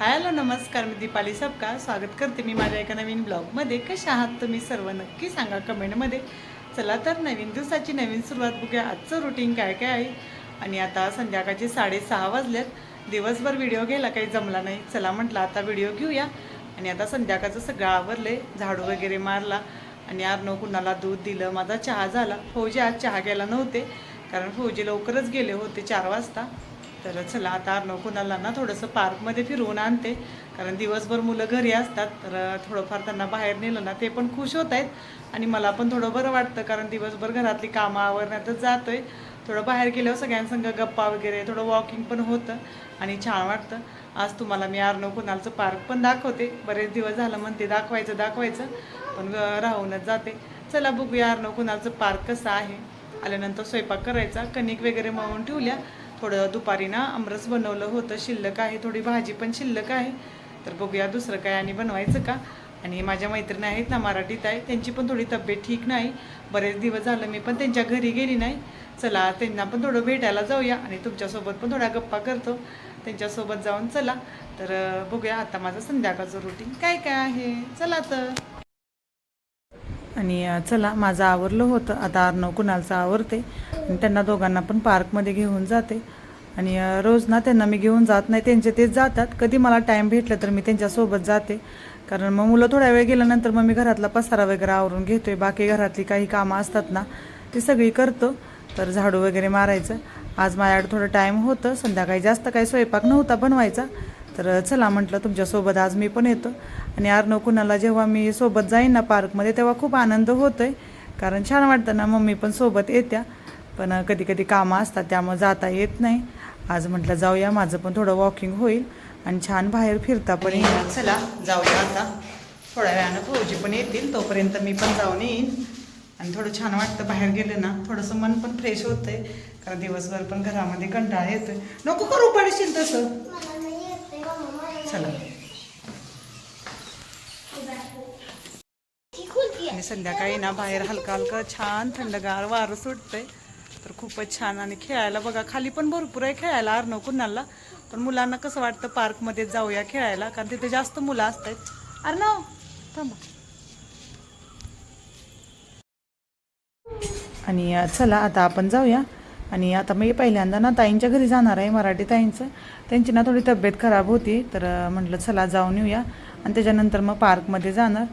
Hello नमस्कार मी दीपाली सबका स्वागत करते मी माझ्या एका नवीन ब्लॉगमध्ये. कशा आहात तुम्ही सर्व? नक्की सांगा कमेंटमध्ये. चला तर नवीन दिवसाची नवीन सुरुवात बघूया. आजचं रुटीन काय काय आहे? आणि आता संध्याकाळचे साडेसहा वाजल्यात दिवसभर व्हिडिओ घ्यायला काही जमला नाही. चला म्हटलं आता व्हिडिओ घेऊया. आणि आता संध्याकाळचं सगळं आवरले झाडू वगैरे मारला. आणि अर्णव कुणाला दूध दिलं? माझा चहा झाला. फौजी आज चहा घ्यायला नव्हते. कारण फौजी लवकरच गेले होते चार वाजता. तर चला आता अर्णव कुणाला ना थोडंसं पार्कमध्ये फिरवून आणते. कारण दिवसभर मुलं घरी असतात तर थोडंफार त्यांना बाहेर नेलं ना ते पण खुश होत आहेत. आणि मला पण थोडं बरं वाटतं कारण दिवसभर घरातली कामं आवरण्यातच जातो आहे थोडं बाहेर गेल्यावर सगळ्यांसंग गप्पा वगैरे थोडं वॉकिंग पण होतं आणि छान वाटतं. आज तुम्हाला मी अर्णव कुणालचं पार्क पण दाखवते. बरेच दिवस झालं म्हणते दाखवायचं दाखवायचं पण राहूनच जाते. चला बघूया अर्णव कुणालचं पार्क कसं आहे. आल्यानंतर स्वयंपाक करायचा कणिक वगैरे मळून ठेवल्या. थोडं दुपारी ना आमरस बनवलं होतं. शिल्लक आहे थोडी भाजी पण शिल्लक आहे. तर बघूया दुसरं काय आणि बनवायचं का. आणि माझ्या मैत्रिणी आहेत ना मराठीत आहे. त्यांची पण थोडी तब्येत ठीक नाही. बरेच दिवस झालं मी पण त्यांच्या घरी गेली नाही. चला त्यांना पण थोडं भेटायला जाऊया. आणि तुमच्यासोबत पण थोडा गप्पा करतो. त्यांच्यासोबत जाऊन चला. तर बघूया आता माझं संध्याकाळचं रुटीन काय काय आहे. चला तर. आणि चला माझं आवरलं होतं. आता अर्णव कुणालचं आवरते आणि त्यांना दोघांना पण पार्कमध्ये घेऊन जाते. आणि रोज ना त्यांना मी घेऊन जात नाही. त्यांचे तेच जातात. कधी मला टाईम भेटलं तर मी त्यांच्यासोबत जाते. कारण मग मुलं थोड्या वेळ गेल्यानंतर मग मी घरातला पसारा वगैरे आवरून घेतो आहे बाकी घरातली काही कामं असतात ना ती सगळी करतो. तर झाडू वगैरे मारायचं. आज माझ्याकडे थोडं टाईम होतं. संध्याकाळी जास्त काही स्वयंपाक नव्हता बनवायचा. तर चला म्हटलं तुमच्यासोबत आज मी पण येतो. आणि अर्णव कुणाला जेव्हा मी सोबत जाईन ना पार्कमध्ये तेव्हा खूप आनंद होतो आहे कारण छान वाटतं ना मम्मी पण सोबत येत्या. पण कधी कधी कामं असतात त्यामुळे जाता येत नाही. आज म्हटलं जाऊया माझं पण थोडं वॉकिंग होईल. आणि छान बाहेर फिरता पण येईल. चला जाऊया आता. थोड्या वेळानं भाऊजी पण येतील तोपर्यंत मी पण जाऊन येईन. आणि थोडं छान वाटतं बाहेर गेलं ना थोडंसं मन पण फ्रेश होतंय. कारण दिवसभर पण घरामध्ये कंटाळा येतोय. नको करू पडशील तसं चला. आणि संध्याकाळी ना बाहेर हलका हलका छान थंडगार वारं सुटतंय. तर खूपच छान आणि खेळायला बघा खाली पण भरपूर आहे खेळायला अर्णव कुणाला पण मुलांना कसं वाटतं पार्कमध्ये जाऊया खेळायला? कारण तिथे जास्त मुलं असतात. अर्णव थांबा. आणि चला आता आपण जाऊया. आणि आता मी पहिल्यांदा ना ताईंच्या घरी जाणार आहे मराठी ताईंचं. त्यांची ना थोडी तब्येत खराब होती तर म्हटलं चला जाऊन येऊया. आणि त्याच्यानंतर मग पार्कमध्ये जाणार.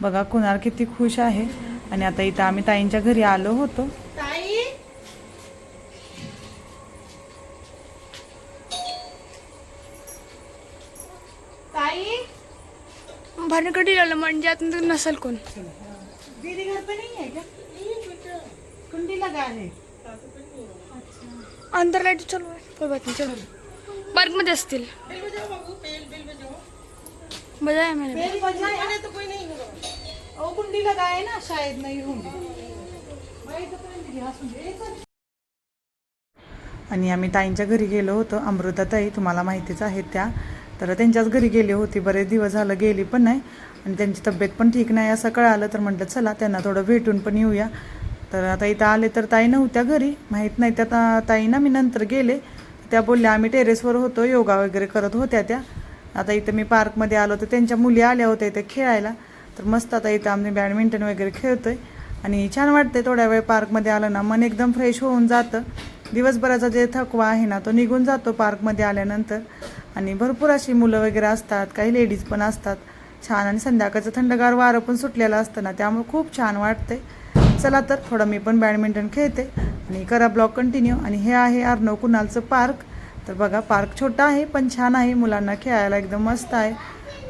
बघा कुणाल किती खुश आहे. आणि आता इथं आम्ही ताईंच्या घरी आलो होतो. भानगडी आलं म्हणजे आता नसेल कोण? दीदी घर पे नहीं है क्या कुंडी लगा है अंदर लाइट चालू आहे. कोई बात नाही चलो. पार्कमध्ये असतील. मजा आहे मैंने बेल बजाए तो कोई नहीं होगा ओ कुंडी लगा है ना शायद नहीं होंगे आणि आम्ही ताईंच्या घरी गेलो होतो. अमृताताई तुम्हाला माहितीच आहे त्या. तर त्यांच्याच घरी गेली होती. बरेच दिवस झालं गेली पण नाही. आणि त्यांची तब्येत पण ठीक नाही असं कळालं. तर म्हटलं चला त्यांना थोडं भेटून पण येऊया. तर आता इथं आले तर ताई नव्हत्या घरी. माहीत नाही त्या ता- ताई ना मी नंतर गेले. त्या बोलल्या आम्ही टेरेसवर होतो योगा वगैरे करत होत्या त्या. आता इथं मी पार्कमध्ये आलो तर त्यांच्या मुली आल्या होत्या इथे खेळायला. तर मस्त आता इथं आम्ही बॅडमिंटन वगैरे खेळतोय. आणि छान वाटते थोड्या वेळ पार्कमध्ये आलं ना. मन एकदम फ्रेश होऊन जातं. दिवसभराचा जे थकवा आहे ना तो निघून जातो पार्कमध्ये आल्यानंतर. आणि भरपूर अशी मुलं वगैरे असतात काही लेडीज पण असतात. छान. आणि संध्याकाळचं थंडगार वारं पण सुटलेलं असतं ना त्यामुळे खूप छान वाटते चला तर थोडं मी पण बॅडमिंटन खेळते. आणि करा ब्लॉग कंटिन्यू. आणि हे आहे अर्णव कुणालचं पार्क. तर बघा पार्क छोटा आहे पण छान आहे. मुलांना खेळायला एकदम मस्त आहे.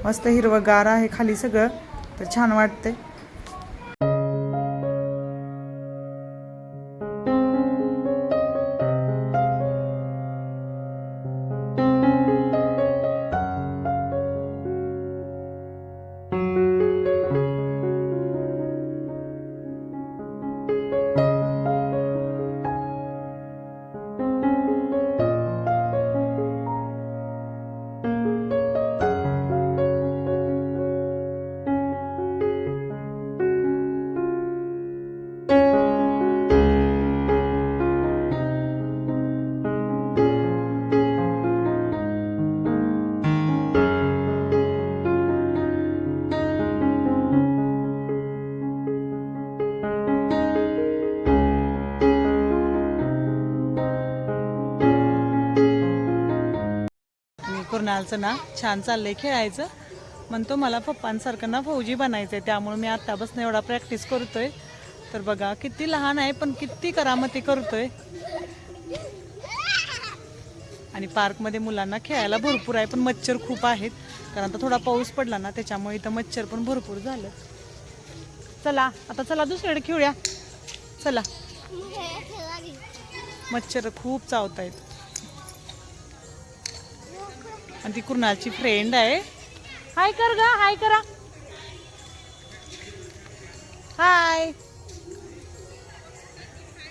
मस्त हिरवंगार आहे खाली सगळं. तर छान वाटते कुणालचं ना छान चाललंय खेळायचं. म्हणतो मला पप्पांसारखं ना फौजी आहे त्यामुळे मी आत्तापासून एवढा प्रॅक्टिस करतोय. तर बघा किती लहान आहे पण किती करामती करतोय. आणि पार्कमध्ये मुलांना खेळायला भरपूर आहे पण मच्छर खूप आहेत. कारण आता थोडा पाऊस पडला ना त्याच्यामुळे इथं मच्छर पण भरपूर झालं. चला आता चला दुसरीकडे खेळूया. चला. मच्छर खूप चावत आहेत आणि ती कुर्नालची फ्रेंड आहे. हाय कर गा हाय करा. हाय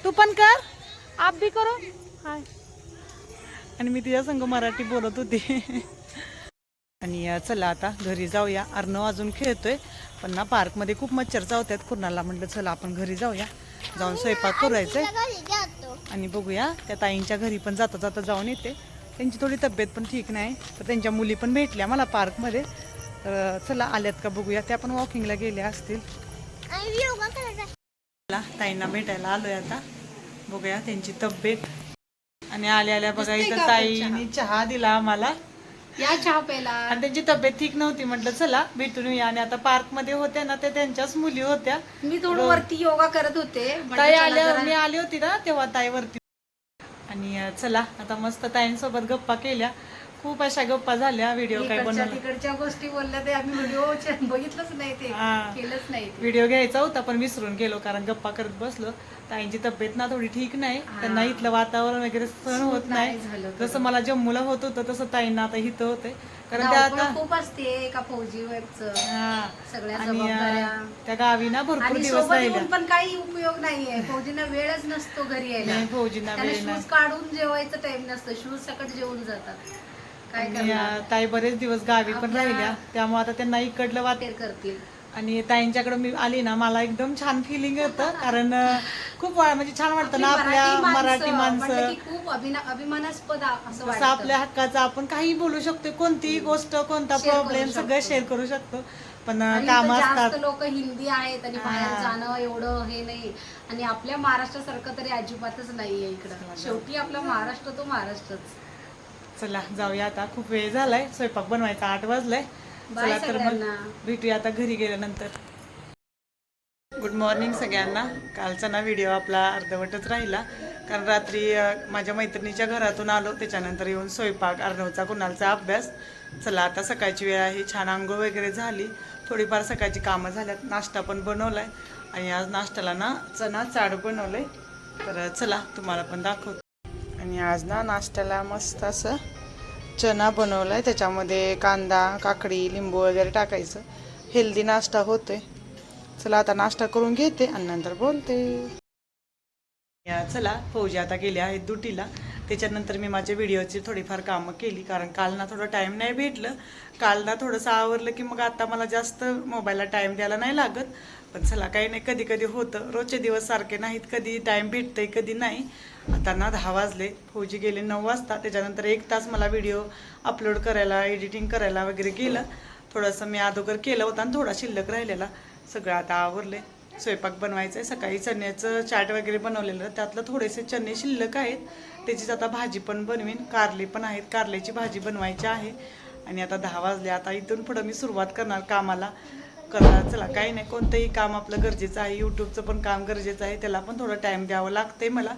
तू पण कर. आप भी करो. हाय आणि मी तिच्या संग मराठी बोलत होते. आणि चला आता घरी जाऊया. अर्णव अजून खेळतोय पण ना पार्कमध्ये खूप मच्छर चावतात कुर्नाला म्हटलं चला आपण घरी जाऊया. जाऊन स्वयंपाक करायचंय आणि बघूया त्या ताईंच्या घरी पण जाता जाता जाऊन येते. त्यांची थोडी तब्येत पण ठीक नाही तर त्यांच्या मुली पण भेटल्या मला पार्कमध्ये. तर चला आल्यात का बघूया. त्या पण वॉकिंगला गेल्या असतील. ताईंना भेटायला आलोय आता. बघूया त्यांची तब्येत. आणि आल्या आल्या बघा इथं ताईने चहा दिला आम्हाला. या चहा प्यायला. आणि त्यांची तब्येत ठीक नव्हती म्हटलं चला भेटून येऊया. आणि आता पार्कमध्ये होत्या ना त्या त्यांच्याच मुली होत्या. मी थोडं वरती योगा करत होते ताई जरा- मी आली होती ना तेव्हा ताईवरती आणि चला आता मस्त ताईंसोबत गप्पा केल्या. खूप अशा गप्पा झाल्या व्हिडिओ काय बनवला तिकडच्या गोष्टी बोलल्या ते आम्ही व्हिडिओ बघितलंच नाही ते. हा. केलंच नाही ते. व्हिडिओ घ्यायचा होता पण विसरून गेलो कारण गप्पा करत बसलो. ताईंची तब्येत ना थोडी ठीक नाही. त्यांना इथलं वातावरण वगैरे सहन होत नाही. झालं जसं मला जम्मूला होत होतं तसं ताईंना आता इथं होते. कारण त्या धावपळ आता खूप असते एका फौजी वरचं हा. सगळ्या आणि जबाबदाऱ्या. अं, त्या गावी ना भरपूर आणि दिवस सोबत राहिल्या. येऊन पण काही उपयोग नाहीये. फौजींना वेळच नसतो घरी यायला. नाही फौजींना त्याला वेळ नाही. शूज काढून जेवायचं टाइम नसतं. शूज सकट जेवून जातात. आणि, ताई बरेच दिवस गावी पण राहिल्या. त्यामुळे आता त्यांना इकडलं वाट तेर करतील. आणि ताईंच्याकडे मी आली ना मला एकदम छान फिलिंग येतं. कारण खूप म्हणजे छान वाटतं ना आपली आपल्या मराठी माणसं. खूप अभिमानास्पद असं आपल्या हक्काचं आपण काही बोलू शकतो कोणतीही गोष्ट कोणता प्रॉब्लेम सगळं. शेअर करू शकतो. पण काम असतात. लोक हिंदी आहेत आणि बाहेर हा. जाणं एवढं हे नाही. आणि आपल्या महाराष्ट्रासारखं तरी अजिबातच नाहीये इकडं. शेवटी आपला महाराष्ट्र तो महाराष्ट्रच. चला जाऊया आता. खूप वेळ झालाय स्वयंपाक बनवायचा आठ वाजलाय. चला तर मग. भेटूया आता घरी गेल्यानंतर. गुड मॉर्निंग सगळ्यांना. कालचा ना व्हिडिओ आपला अर्धवटच राहिला. कारण रात्री माझ्या मैत्रिणीच्या घरातून आलो त्याच्यानंतर येऊन स्वयंपाक अर्धवचा कुणालचा अभ्यास. चला आता सकाळची वेळ आहे. छान आंघोळ वगैरे झाली. थोडीफार सकाळची कामं झाल्यात. नाश्ता पण बनवलाय. आणि आज नाश्त्याला ना चना चाड बनवलंय. तर चला तुम्हाला पण दाखवतो. आणि आज ना नाश्त्याला मस्त असं चना आहे त्याच्यामध्ये कांदा काकडी लिंबू वगैरे टाकायचं. हेल्दी नाश्ता होतोय. चला आता नाश्ता करून घेते आणि नंतर बोलते. या चला फौजी आता गेल्या आहेत दुटीला त्याच्यानंतर मी माझ्या व्हिडिओची थोडीफार कामं केली कारण काल ना थोडं टाईम नाही भेटलं. काल ना थोडंसं आवरलं की मग आता मला जास्त मोबाईलला टाईम द्यायला नाही लागत. पण चला काही नाही कधी कधी होतं. रोजचे दिवस सारखे नाहीत. कधी टाईम भेटतंय कधी नाही. आता ना दहा वाजले. फौजी गेले नऊ वाजता. त्याच्यानंतर एक तास मला व्हिडिओ अपलोड करायला एडिटिंग करायला वगैरे गेलं. थोडंसं मी अगोदर केलं होतं आणि थोडा शिल्लक राहिलेला. सगळं आता आवरले. स्वयंपाक बनवायचं आहे सकाळी चण्याचं चाट वगैरे बनवलेलं. त्यातलं थोडेसे चणे शिल्लक आहेत. त्याचीच आता भाजी पण बनवीन. कारले पण आहेत. कारल्याची भाजी बनवायची आहे. आणि आता दहा वाजले. आता इथून पुढं मी सुरुवात करणार कामाला. करणार. चला काही नाही. कोणतंही काम आपलं गरजेचं आहे. यूट्यूबचं पण काम गरजेचं आहे. त्याला पण थोडं टाईम द्यावं लागतंय मला.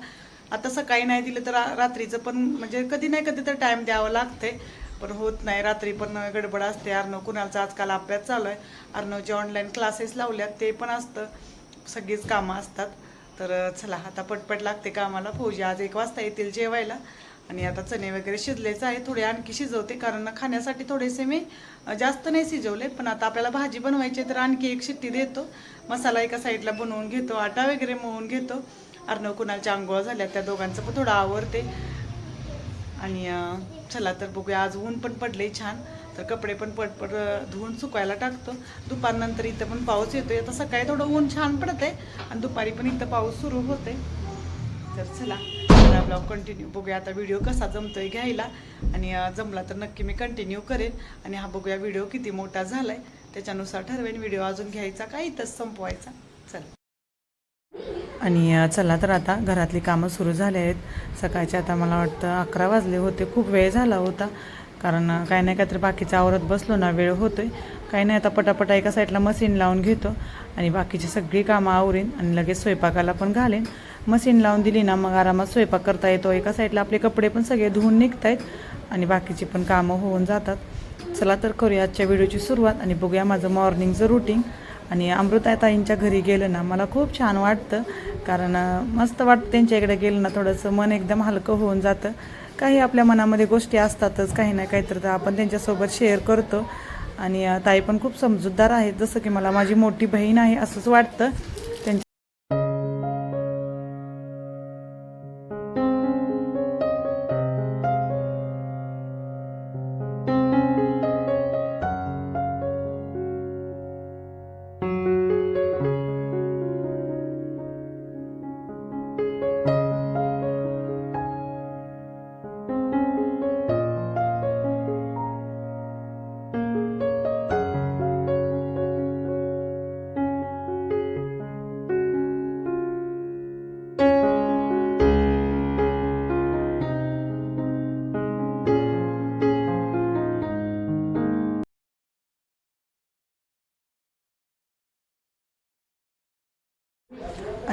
आता सकाळी नाही दिलं तर रात्रीचं पण म्हणजे कधी नाही कधी तर टाईम द्यावं लागते पण होत नाही. रात्री पण गडबड असते. अर्णव कुणालचा आजकाल अभ्यास चालू आहे. अर्णवचे ऑनलाईन क्लासेस लावल्यात. ते पण असतं. सगळीच कामं असतात. तर चला आता पटपट लागते कामाला. फौजी आज एक वाजता येतील जेवायला. आणि आता चणे वगैरे शिजलेच आहे. थोडे आणखी शिजवते. कारण खाण्यासाठी थोडेसे मी जास्त नाही शिजवले. पण आता आपल्याला भाजी बनवायची आहे तर आणखी एक शिट्टी देतो. मसाला एका साईडला बनवून घेतो. आटा वगैरे मळून घेतो. अर्णव कुणालच्या आंघोळ झाल्या त्या दोघांचं पण थोडं आवरते आणि चला तर बघूया आज ऊन पण पडले छान. तर कपडे पण पटपट धुवून सुकायला टाकतो. दुपारनंतर इथं पण पाऊस येतोय. आता सकाळी थोडं ऊन छान पडतंय. आणि दुपारी पण इथं पाऊस सुरू होते तर चला ब्लॉग कंटिन्यू बघूया. आता व्हिडिओ कसा जमतोय घ्यायला. आणि जमला तर नक्की मी कंटिन्यू करेन. आणि हा बघूया व्हिडिओ किती मोठा झालाय. त्याच्यानुसार ठरवेन. व्हिडिओ अजून घ्यायचा का? इथंच संपवायचा. चला. आणि चला तर आता घरातली कामं सुरू झाली आहेत. सकाळचे आता मला वाटतं अकरा वाजले होते. खूप वेळ झाला होता. कारण काय काही नाही काहीतरी बाकीचं आवरत बसलो ना वेळ होतोय. काही नाही आता पटापटा एका साईडला मशीन लावून घेतो आणि बाकीची सगळी कामं आवरीन आणि लगेच स्वयंपाकाला पण घालेन. मशीन लावून दिली ना मग आरामात स्वयंपाक करता येतो. एका साईडला आपले कपडे पण सगळे धुवून निघत आहेत आणि बाकीची पण कामं होऊन जातात. चला तर करूया आजच्या व्हिडिओची सुरुवात आणि बघूया माझं मॉर्निंगचं रुटीन आणि अमृताताईंच्या घरी गेलं ना मला खूप छान वाटतं. कारण मस्त वाटतं त्यांच्या इकडे गेलं ना थोडंसं मन एकदम हलकं होऊन जातं. काही आपल्या मनामध्ये गोष्टी असतातच काही ना काहीतरी तर आपण त्यांच्यासोबत शेअर करतो. आणि ताई पण खूप समजूतदार आहेत जसं की मला माझी मोठी बहीण आहे असंच वाटतं.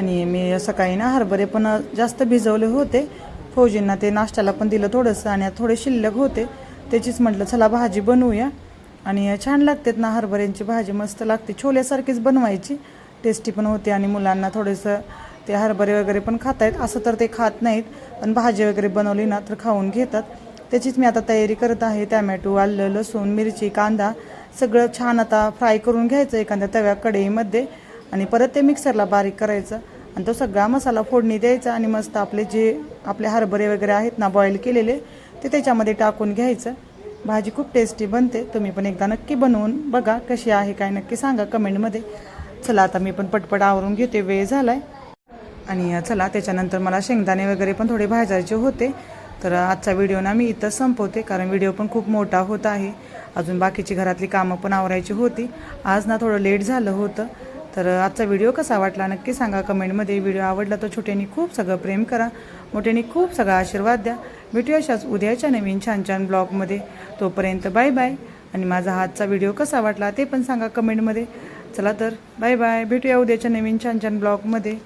आणि मी सकाळी ना हरभरे पण जास्त भिजवले होते. फौजींना ते नाश्त्याला पण दिलं थोडंसं आणि थोडे शिल्लक होते. त्याचीच म्हटलं चला भाजी बनवूया. आणि छान लागतात ना हरभऱ्यांची भाजी मस्त लागते. छोल्यासारखीच बनवायची. टेस्टी पण होते आणि मुलांना थोडंसं ते हरभरे वगैरे पण खात आहेत असं तर ते खात नाहीत पण भाजी वगैरे बनवली ना तर खाऊन घेतात. त्याचीच मी आता तयारी करत आहे. टॅमॅटो आलं लसूण मिरची कांदा सगळं छान आता फ्राय करून घ्यायचं एखाद्या तव्या कढईमध्ये. आणि परत ते मिक्सरला बारीक करायचं. आणि तो सगळा मसाला फोडणी द्यायचा आणि मस्त आपले जे आपले हरभरे वगैरे आहेत ना बॉईल केलेले ते त्याच्यामध्ये टाकून घ्यायचं. भाजी खूप टेस्टी बनते. तुम्ही पण एकदा नक्की बनवून बघा कशी आहे काय नक्की सांगा कमेंटमध्ये. चला आता मी पण पटपट आवरून घेते. वेळ झाला आहे आणि चला त्याच्यानंतर मला शेंगदाणे वगैरे पण थोडे भाजायचे होते. तर आजचा व्हिडिओ ना मी इथं संपवते कारण व्हिडिओ पण खूप मोठा होत आहे. अजून बाकीची घरातली कामं पण आवरायची होती. आज ना थोडं लेट झालं होतं. तर आजचा व्हिडिओ कसा वाटला नक्की सांगा कमेंटमध्ये. व्हिडिओ आवडला तर छोट्यानी खूप सगळं प्रेम करा मोठ्यांनी खूप सगळा आशीर्वाद द्या. भेटूया अशाच उद्याच्या नवीन छान छान ब्लॉगमध्ये. तोपर्यंत बाय बाय. आणि माझा आजचा व्हिडिओ कसा वाटला ते पण सांगा कमेंटमध्ये. चला तर बाय बाय. भेटूया उद्याच्या नवीन छान छान ब्लॉगमध्ये.